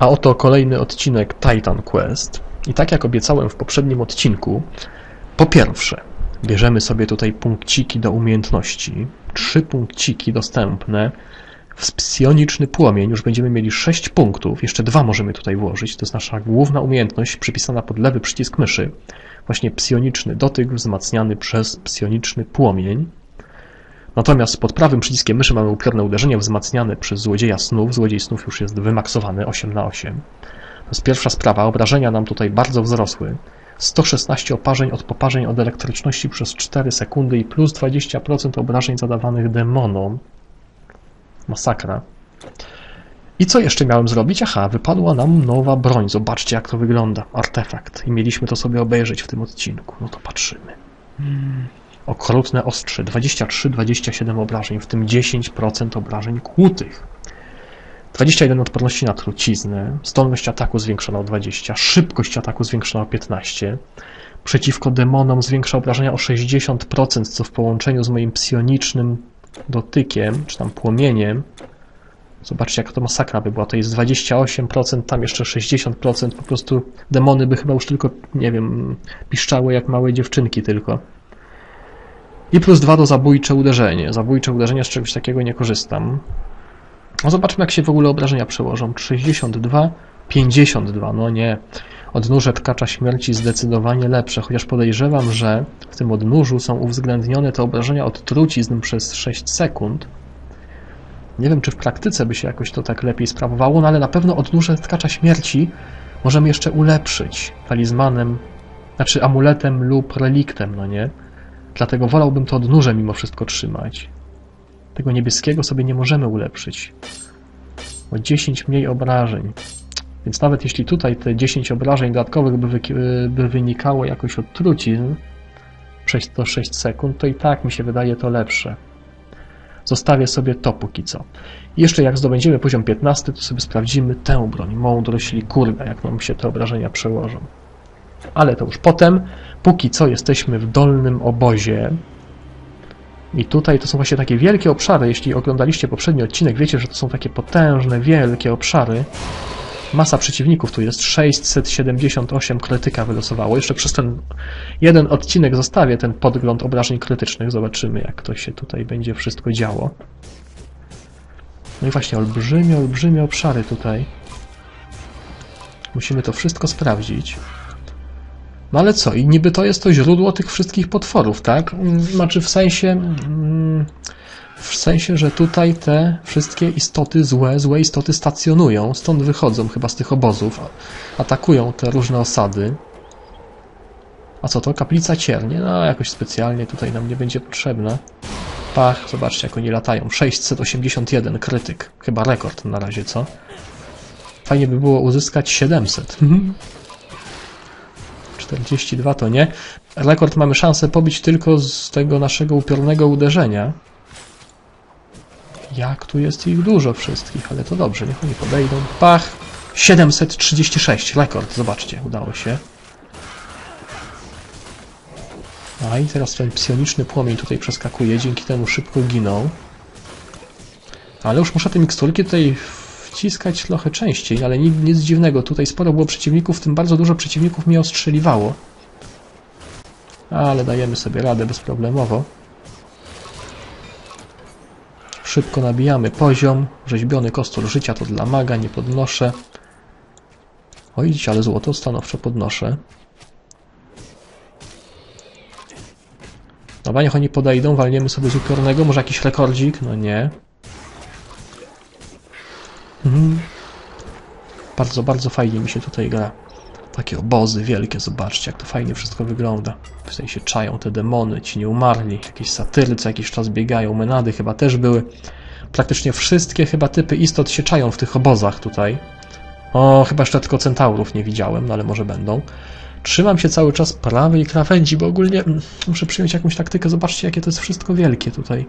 A oto kolejny odcinek Titan Quest. I tak jak obiecałem w poprzednim odcinku, po pierwsze, bierzemy sobie tutaj punkciki do umiejętności. Trzy punkciki dostępne. W psioniczny płomień już będziemy mieli 6 punktów. Jeszcze dwa możemy tutaj włożyć. To jest nasza główna umiejętność przypisana pod lewy przycisk myszy. Właśnie psioniczny dotyk wzmacniany przez psioniczny płomień. Natomiast pod prawym przyciskiem myszy mamy upiorne uderzenie wzmacniane przez złodzieja snów. Złodziej snów już jest wymaksowany 8 na 8. To jest pierwsza sprawa. Obrażenia nam tutaj bardzo wzrosły. 116 oparzeń od poparzeń od elektryczności przez 4 sekundy i plus 20% obrażeń zadawanych demonom. Masakra. I co jeszcze miałem zrobić? Aha, wypadła nam nowa broń. Zobaczcie, jak to wygląda. Artefakt. I mieliśmy to sobie obejrzeć w tym odcinku. No to patrzymy. Hmm. Okrutne ostrze. 23-27 obrażeń, w tym 10% obrażeń kłutych. 21 odporności na truciznę, zdolność ataku zwiększona o 20, szybkość ataku zwiększona o 15, przeciwko demonom zwiększa obrażenia o 60%, co w połączeniu z moim psionicznym dotykiem, czy tam płomieniem, zobaczcie jak to masakra by była, to jest 28%, tam jeszcze 60%, po prostu demony by chyba już tylko, nie wiem, piszczały jak małe dziewczynki tylko. I plus 2 do zabójcze uderzenie. Zabójcze uderzenie z czegoś takiego nie korzystam. No zobaczmy, jak się w ogóle obrażenia przełożą. 62, 52, no nie. Odnóże tkacza śmierci zdecydowanie lepsze, chociaż podejrzewam, że w tym odnóżu są uwzględnione te obrażenia od trucizn przez 6 sekund. Nie wiem, czy w praktyce by się jakoś to tak lepiej sprawowało, no ale na pewno odnóże tkacza śmierci możemy jeszcze ulepszyć talizmanem, znaczy amuletem lub reliktem, no nie? Dlatego wolałbym to odnóże mimo wszystko trzymać. Tego niebieskiego sobie nie możemy ulepszyć. O 10 mniej obrażeń. Więc nawet jeśli tutaj te 10 obrażeń dodatkowych by, by wynikało jakoś od trucizn przez to 6 sekund, to i tak mi się wydaje to lepsze. Zostawię sobie to póki co. Jeszcze jak zdobędziemy poziom 15, to sobie sprawdzimy tę broń, mądrość Likurga, jak nam się te obrażenia przełożą. Ale to już potem. Póki co jesteśmy w dolnym obozie, i tutaj to są właśnie takie wielkie obszary. Jeśli oglądaliście poprzedni odcinek, wiecie, że to są takie potężne, wielkie obszary. Masa przeciwników tu jest. 678 krytyka wylosowało. Jeszcze przez ten jeden odcinek zostawię ten podgląd obrażeń krytycznych. Zobaczymy, jak to się tutaj będzie wszystko działo. No i właśnie, olbrzymie, olbrzymie obszary tutaj. Musimy to wszystko sprawdzić. No ale co? I niby to jest to źródło tych wszystkich potworów, tak? Znaczy w sensie... W sensie, że tutaj te wszystkie istoty złe, złe istoty stacjonują, stąd wychodzą chyba z tych obozów, atakują te różne osady. A co to? Kaplica ciernie? No, jakoś specjalnie tutaj nam nie będzie potrzebna. Pach, zobaczcie jak oni latają. 681 krytyk. Chyba rekord na razie, co? Fajnie by było uzyskać 700. 42 to nie. Rekord mamy szansę pobić tylko z tego naszego upiornego uderzenia. Jak tu jest ich dużo wszystkich, ale to dobrze, niech oni podejdą. Pach! 736, rekord, zobaczcie, udało się. A i teraz ten psioniczny płomień tutaj przeskakuje, dzięki temu szybko giną. Ale już muszę te miksturki tutaj wciskać trochę częściej, ale nic, nic dziwnego. Tutaj sporo było przeciwników, w tym bardzo dużo przeciwników mnie ostrzeliwało. Ale dajemy sobie radę bezproblemowo. Szybko nabijamy poziom. Rzeźbiony kostur życia to dla maga, nie podnoszę. Oj, ale złoto stanowczo podnoszę. Dobra, niech oni podejdą, walniemy sobie z upiornego. Może jakiś rekordzik? No nie. Mhm. Bardzo, bardzo fajnie mi się tutaj gra. Takie obozy wielkie, zobaczcie, jak to fajnie wszystko wygląda. W sensie czają te demony, ci nie umarli, jakieś satyry co jakiś czas biegają, menady chyba też były. Praktycznie wszystkie chyba typy istot się czają w tych obozach tutaj. O, chyba jeszcze tylko centaurów nie widziałem, no ale może będą. Trzymam się cały czas prawej krawędzi, bo ogólnie mm, muszę przyjąć jakąś taktykę. Zobaczcie, jakie to jest wszystko wielkie tutaj.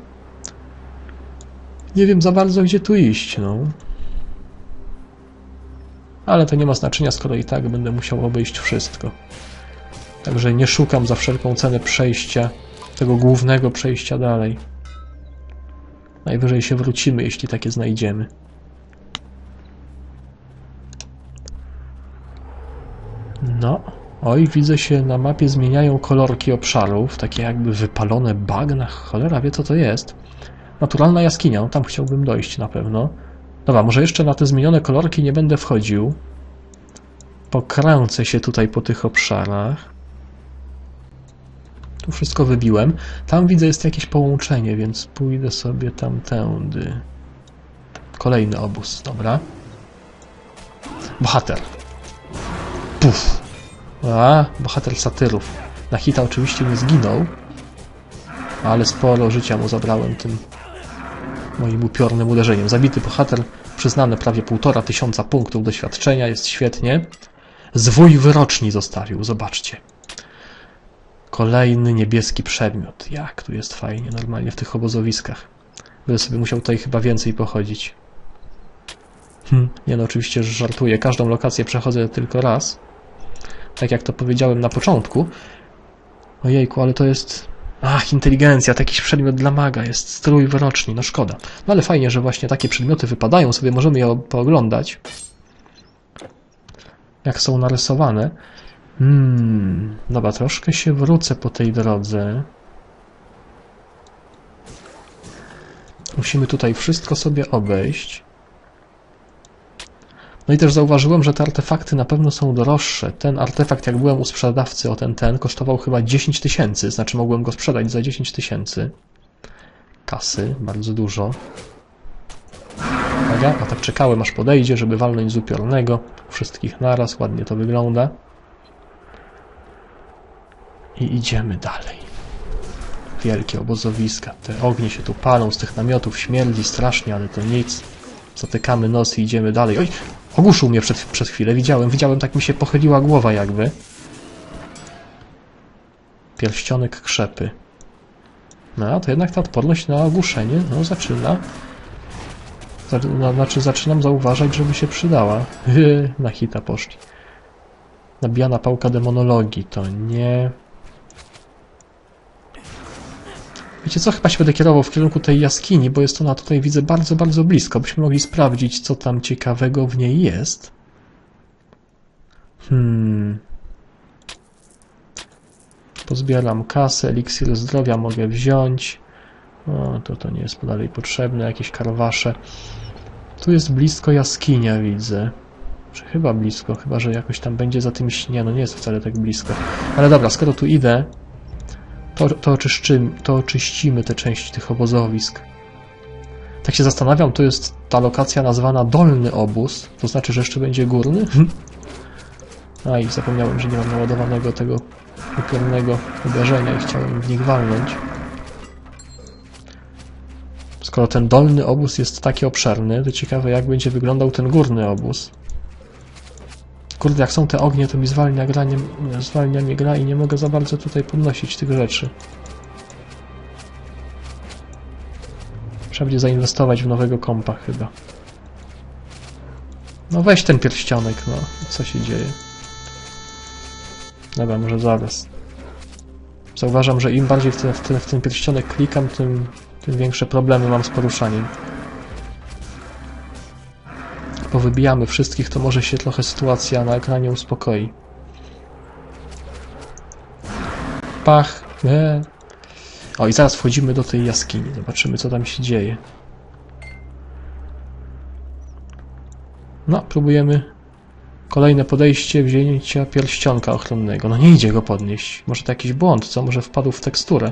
Nie wiem za bardzo, gdzie tu iść, no ale to nie ma znaczenia, skoro i tak będę musiał obejść wszystko. Także nie szukam za wszelką cenę przejścia, tego głównego przejścia dalej. Najwyżej się wrócimy, jeśli takie znajdziemy. No, oj, widzę się na mapie zmieniają kolorki obszarów, takie jakby wypalone bagna, cholera wie co to jest. Naturalna jaskinia, no tam chciałbym dojść na pewno. Dobra, może jeszcze na te zmienione kolorki nie będę wchodził. Pokręcę się tutaj po tych obszarach. Tu wszystko wybiłem. Tam widzę jest jakieś połączenie, więc pójdę sobie tamtędy. Kolejny obóz, dobra. Bohater. Puf. A, bohater satyrów. Na hita oczywiście nie zginął, ale sporo życia mu zabrałem tym moim upiornym uderzeniem. Zabity bohater, przyznane prawie półtora tysiąca punktów doświadczenia, jest świetnie. Zwój wyroczni zostawił, zobaczcie. Kolejny niebieski przedmiot. Jak tu jest fajnie, normalnie w tych obozowiskach. Będę sobie musiał tutaj chyba więcej pochodzić. Hm, nie no, oczywiście żartuję. Każdą lokację przechodzę tylko raz. Tak jak to powiedziałem na początku. Ojejku, ale to jest... Ach, inteligencja, to jakiś przedmiot dla maga, jest strój wyroczni, no szkoda. No ale fajnie, że właśnie takie przedmioty wypadają, sobie możemy je pooglądać. Jak są narysowane. Hmm, dobra, troszkę się wrócę po tej drodze. Musimy tutaj wszystko sobie obejść. No i też zauważyłem, że te artefakty na pewno są droższe. Ten artefakt, jak byłem u sprzedawcy, o ten ten, kosztował chyba 10 tysięcy, znaczy mogłem go sprzedać za 10 tysięcy. Kasy, bardzo dużo. Uwaga, a tak czekałem aż podejdzie, żeby walnąć z upiornego. Wszystkich naraz, ładnie to wygląda. I idziemy dalej. Wielkie obozowiska. Te ognie się tu palą z tych namiotów, śmierdzi strasznie, ale to nic. Zatykamy nos i idziemy dalej. Oj, ogłuszył mnie przed, chwilę, widziałem, widziałem, tak mi się pochyliła głowa jakby. Pierścionek krzepy. No, to jednak ta odporność na ogłuszenie, no, zaczyna. Znaczy, zaczynam zauważać, żeby się przydała. na hita poszli. Nabijana pałka demonologii, to nie... Wiecie co, chyba się będę kierował w kierunku tej jaskini, bo jest ona tutaj, widzę, bardzo, bardzo blisko. Byśmy mogli sprawdzić, co tam ciekawego w niej jest. Hmm. Pozbieram kasę, eliksir zdrowia mogę wziąć. O, to to nie jest dalej potrzebne, jakieś karwasze. Tu jest blisko jaskinia, widzę. Czy chyba blisko, chyba że jakoś tam będzie za tym... Nie, no nie jest wcale tak blisko. Ale dobra, skoro tu idę, to, to, oczyszczymy, to oczyścimy te części tych obozowisk. Tak się zastanawiam, to jest ta lokacja nazwana Dolny Obóz, to znaczy, że jeszcze będzie górny? A i zapomniałem, że nie mam naładowanego tego upiornego uderzenia i chciałem w nich walnąć. Skoro ten dolny obóz jest taki obszerny, to ciekawe jak będzie wyglądał ten górny obóz. Kurde, jak są te ognie, to mi zwalnia, gra, nie, zwalnia mnie gra i nie mogę za bardzo tutaj podnosić tych rzeczy. Trzeba będzie zainwestować w nowego kompa chyba. No weź ten pierścionek, no. Co się dzieje? Dobra, może zaraz. Zauważam, że im bardziej w ten, w ten, w ten pierścionek klikam, tym, tym większe problemy mam z poruszaniem powybijamy wszystkich, to może się trochę sytuacja na ekranie uspokoi. Pach. E. O i zaraz wchodzimy do tej jaskini. Zobaczymy, co tam się dzieje. No, próbujemy kolejne podejście wzięcia pierścionka ochronnego. No nie idzie go podnieść. Może to jakiś błąd, co? Może wpadł w teksturę.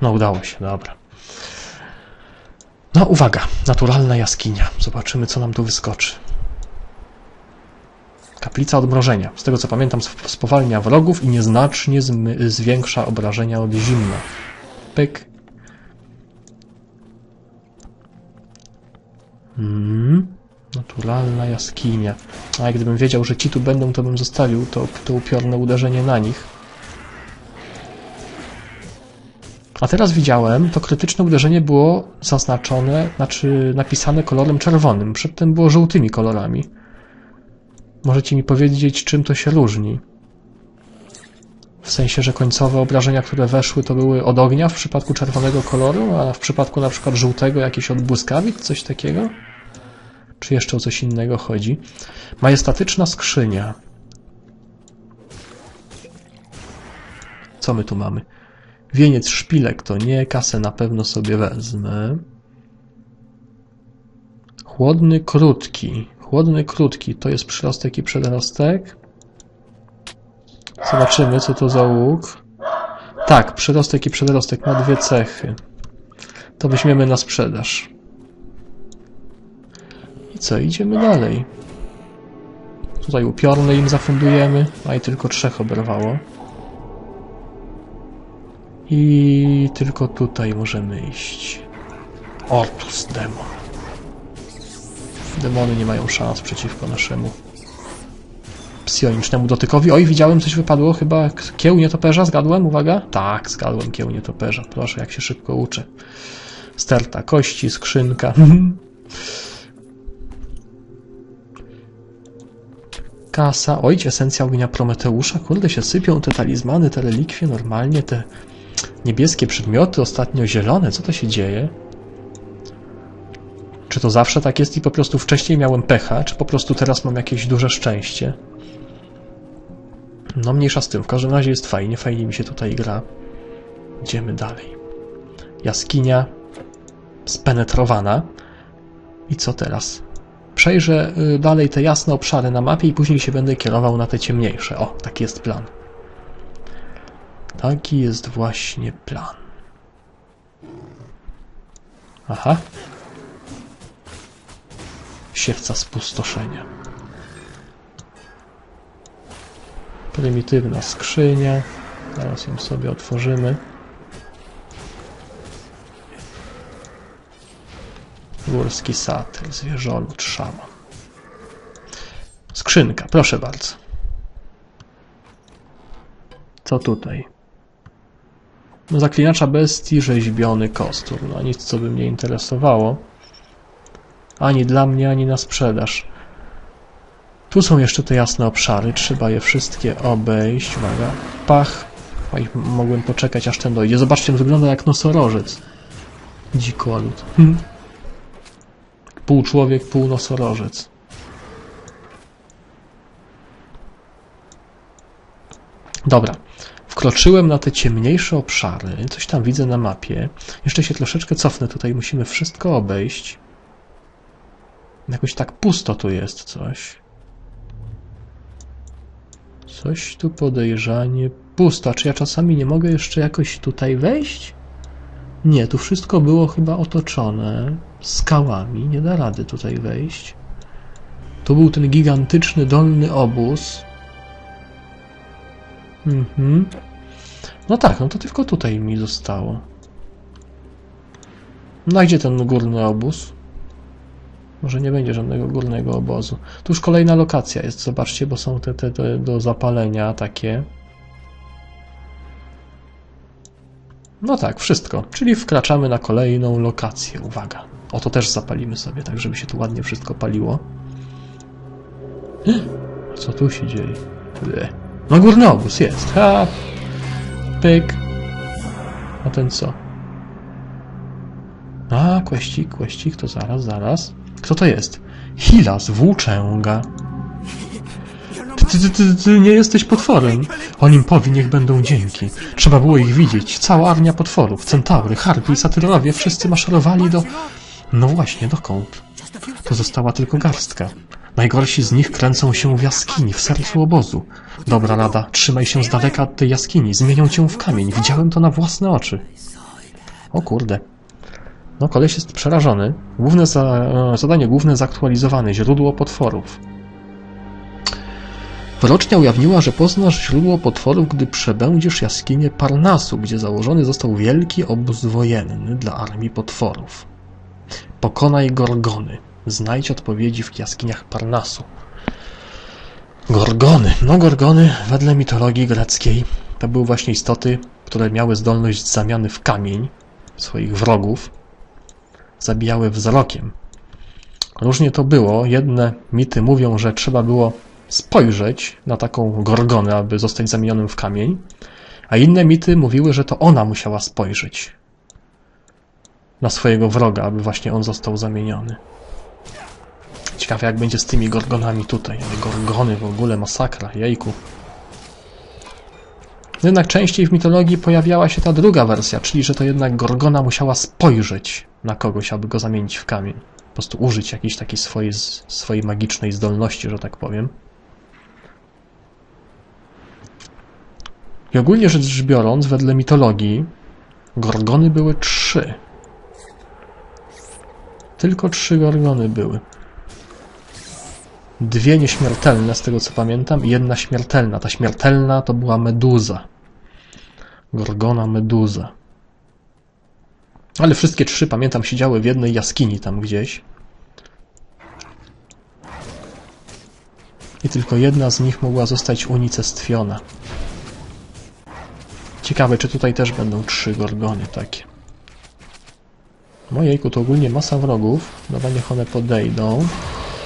No, udało się, dobra. No uwaga, naturalna jaskinia. Zobaczymy, co nam tu wyskoczy. Kaplica odmrożenia. Z tego co pamiętam, spowalnia wrogów i nieznacznie zwiększa obrażenia od zimna. Pyk. Hmm. Naturalna jaskinia. A gdybym wiedział, że ci tu będą, to bym zostawił to, to upiorne uderzenie na nich. A teraz widziałem, to krytyczne uderzenie było zaznaczone, znaczy napisane kolorem czerwonym. Przedtem było żółtymi kolorami. Możecie mi powiedzieć, czym to się różni? W sensie, że końcowe obrażenia, które weszły, to były od ognia w przypadku czerwonego koloru, a w przypadku na przykład żółtego jakieś od błyskawic, coś takiego? Czy jeszcze o coś innego chodzi? Majestatyczna skrzynia. Co my tu mamy? Wieniec szpilek to nie, kasę na pewno sobie wezmę. Chłodny krótki. Chłodny krótki to jest przyrostek i przedrostek. Zobaczymy, co to za łuk. Tak, przyrostek i przedrostek ma dwie cechy. To weźmiemy na sprzedaż. I co, idziemy dalej. Tutaj upiorny im zafundujemy, a i tylko trzech oberwało. I tylko tutaj możemy iść. Ortus demon. Demony nie mają szans przeciwko naszemu psionicznemu dotykowi. Oj, widziałem, coś wypadło, chyba kieł nietoperza, zgadłem, uwaga? Tak, zgadłem kieł nietoperza, proszę, jak się szybko uczę. Sterta kości, skrzynka. Kasa, oj, esencja ognia Prometeusza, kurde, się sypią te talizmany, te relikwie, normalnie te niebieskie przedmioty, ostatnio zielone, co to się dzieje? Czy to zawsze tak jest i po prostu wcześniej miałem pecha, czy po prostu teraz mam jakieś duże szczęście? No mniejsza z tym, w każdym razie jest fajnie, fajnie mi się tutaj gra. Idziemy dalej. Jaskinia spenetrowana. I co teraz? Przejrzę y, dalej te jasne obszary na mapie i później się będę kierował na te ciemniejsze. O, taki jest plan. Taki jest właśnie plan. Aha. Siewca spustoszenia. Prymitywna skrzynia. Zaraz ją sobie otworzymy. Górski satyr, zwierzolud, szaman. Skrzynka, proszę bardzo. Co tutaj? No, zaklinacza bestii, rzeźbiony kostur. No nic, co by mnie interesowało. Ani dla mnie, ani na sprzedaż. Tu są jeszcze te jasne obszary, trzeba je wszystkie obejść. Uwaga, pach. Oj, mogłem poczekać, aż ten dojdzie. Zobaczcie, on wygląda jak nosorożec. Dzikolud. Hm. Pół człowiek, pół nosorożec. Dobra. Wkroczyłem na te ciemniejsze obszary. Coś tam widzę na mapie. Jeszcze się troszeczkę cofnę. Tutaj musimy wszystko obejść. Jakoś tak pusto tu jest coś. Coś tu podejrzanie pusto. Czy ja czasami nie mogę jeszcze jakoś tutaj wejść? Nie, tu wszystko było chyba otoczone skałami. Nie da rady tutaj wejść. Tu był ten gigantyczny dolny obóz. Mhm. No tak, no to tylko tutaj mi zostało. No a gdzie ten górny obóz? Może nie będzie żadnego górnego obozu. Tu już kolejna lokacja jest, zobaczcie, bo są te, te, te do zapalenia takie. No tak, wszystko. Czyli wkraczamy na kolejną lokację. Uwaga. O to też zapalimy sobie, tak żeby się tu ładnie wszystko paliło. Co tu się dzieje? Ble. No górny obóz jest. Ha! Pyk. A ten co? A, kłeścik, kłeścik, to zaraz, zaraz. Kto to jest? Hilas, włóczęga. Ty, ty, ty, ty, ty nie jesteś potworem. Olimpowi niech będą dzięki. Trzeba było ich widzieć. Cała armia potworów, centaury, harpy i satyrowie wszyscy maszerowali do... No właśnie, dokąd? To została tylko garstka. Najgorsi z nich kręcą się w jaskini, w sercu obozu. Dobra rada, trzymaj się z daleka od tej jaskini, zmienią cię w kamień. Widziałem to na własne oczy. O kurde. No, koleś jest przerażony. Główne za, e, zadanie główne zaktualizowane. Źródło potworów. Wyrocznia ujawniła, że poznasz źródło potworów, gdy przebędziesz jaskinię Parnasu, gdzie założony został wielki obóz wojenny dla armii potworów. Pokonaj Gorgony. Znajdź odpowiedzi w jaskiniach Parnasu. Gorgony. No, Gorgony, wedle mitologii greckiej, to były właśnie istoty, które miały zdolność zamiany w kamień swoich wrogów. Zabijały wzrokiem. Różnie to było. Jedne mity mówią, że trzeba było spojrzeć na taką gorgonę, aby zostać zamienionym w kamień, a inne mity mówiły, że to ona musiała spojrzeć na swojego wroga, aby właśnie on został zamieniony. Ciekawe jak będzie z tymi gorgonami tutaj, gorgony w ogóle masakra, jejku. Jednak częściej w mitologii pojawiała się ta druga wersja, czyli że to jednak Gorgona musiała spojrzeć na kogoś, aby go zamienić w kamień. Po prostu użyć jakiejś takiej swojej, swojej magicznej zdolności, że tak powiem. I ogólnie rzecz biorąc, wedle mitologii, Gorgony były trzy. Tylko trzy Gorgony były. Dwie nieśmiertelne, z tego co pamiętam, i jedna śmiertelna. Ta śmiertelna to była Meduza. Gorgona Meduza. Ale wszystkie trzy, pamiętam, siedziały w jednej jaskini tam gdzieś. I tylko jedna z nich mogła zostać unicestwiona. Ciekawe, czy tutaj też będą trzy gorgony takie. Mojejku, to ogólnie masa wrogów. Dobra, niech one podejdą.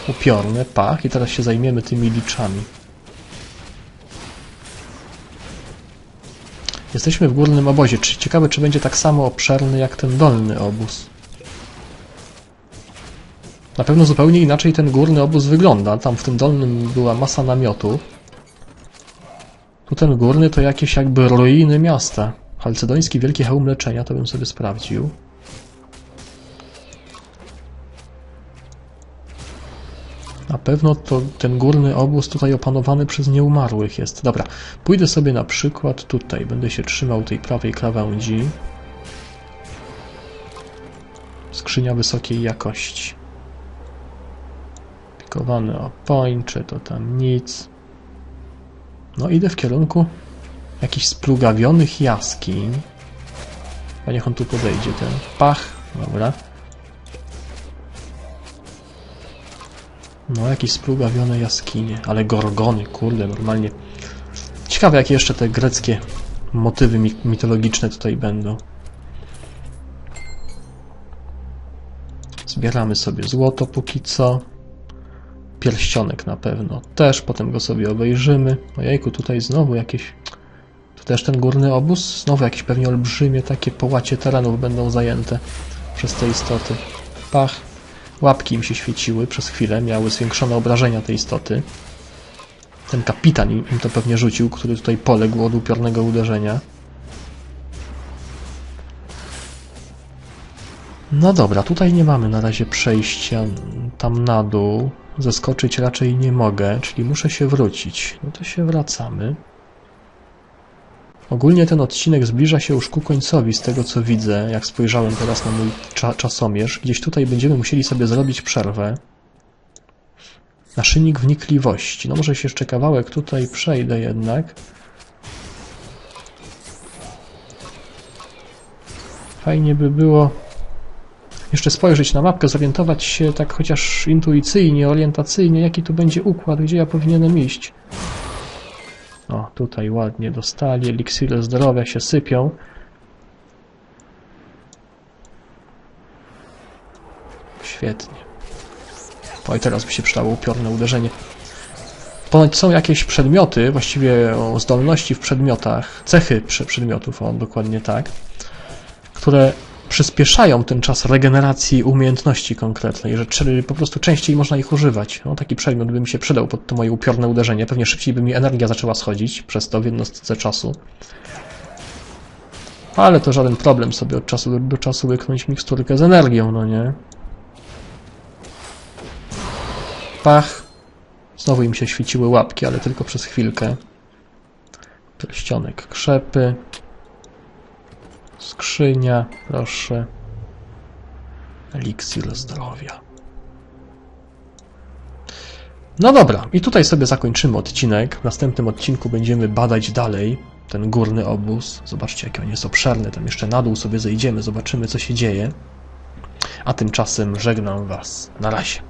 Upiorne, pach. I teraz się zajmiemy tymi liczami. Jesteśmy w górnym obozie. Czy ciekawe, czy będzie tak samo obszerny jak ten dolny obóz. Na pewno zupełnie inaczej ten górny obóz wygląda. Tam w tym dolnym była masa namiotów. Tu ten górny to jakieś jakby ruiny miasta. Halcedoński Wielki Hełm Leczenia, to bym sobie sprawdził. Na pewno to ten górny obóz tutaj opanowany przez nieumarłych jest. Dobra, pójdę sobie na przykład tutaj. Będę się trzymał tej prawej krawędzi. Skrzynia wysokiej jakości. Pikowany opończe, to tam nic. No idę w kierunku jakichś splugawionych jaskiń. A niech on tu podejdzie, ten pach. Dobra. No, jakieś splugawione jaskinie, ale gorgony, kurde, normalnie. Ciekawe, jakie jeszcze te greckie motywy mi mitologiczne tutaj będą. Zbieramy sobie złoto póki co. Pierścionek na pewno też, potem go sobie obejrzymy. Ojejku, tutaj znowu jakieś... Tu też ten górny obóz? Znowu jakieś pewnie olbrzymie takie połacie terenów będą zajęte przez te istoty. Pach. Łapki im się świeciły przez chwilę, miały zwiększone obrażenia tej istoty. Ten kapitan im to pewnie rzucił, który tutaj poległ od upiornego uderzenia. No dobra, tutaj nie mamy na razie przejścia tam na dół. Zeskoczyć raczej nie mogę, czyli muszę się wrócić. No to się wracamy. Ogólnie ten odcinek zbliża się już ku końcowi, z tego co widzę, jak spojrzałem teraz na mój cza czasomierz. Gdzieś tutaj będziemy musieli sobie zrobić przerwę. Naszyjnik wnikliwości. No może się jeszcze kawałek tutaj przejdę jednak. Fajnie by było jeszcze spojrzeć na mapkę, zorientować się tak chociaż intuicyjnie, orientacyjnie, jaki tu będzie układ, gdzie ja powinienem iść. O, tutaj ładnie dostali, eliksiry zdrowia się sypią. Świetnie. Oj, teraz by się przydało upiorne uderzenie. Ponoć są jakieś przedmioty, właściwie zdolności w przedmiotach, cechy przedmiotów, o dokładnie tak, które przyspieszają ten czas regeneracji umiejętności konkretnej, że czy po prostu częściej można ich używać. No, taki przedmiot by mi się przydał pod to moje upiorne uderzenie. Pewnie szybciej by mi energia zaczęła schodzić przez to w jednostce czasu. Ale to żaden problem sobie od czasu do, do czasu łyknąć miksturkę z energią, no nie? Pach. Znowu im się świeciły łapki, ale tylko przez chwilkę. Pierścionek krzepy. Skrzynia, proszę. Eliksir zdrowia. No dobra, i tutaj sobie zakończymy odcinek. W następnym odcinku będziemy badać dalej ten górny obóz. Zobaczcie, jaki on jest obszerny. Tam jeszcze na dół sobie zejdziemy, zobaczymy, co się dzieje. A tymczasem żegnam Was. Na razie.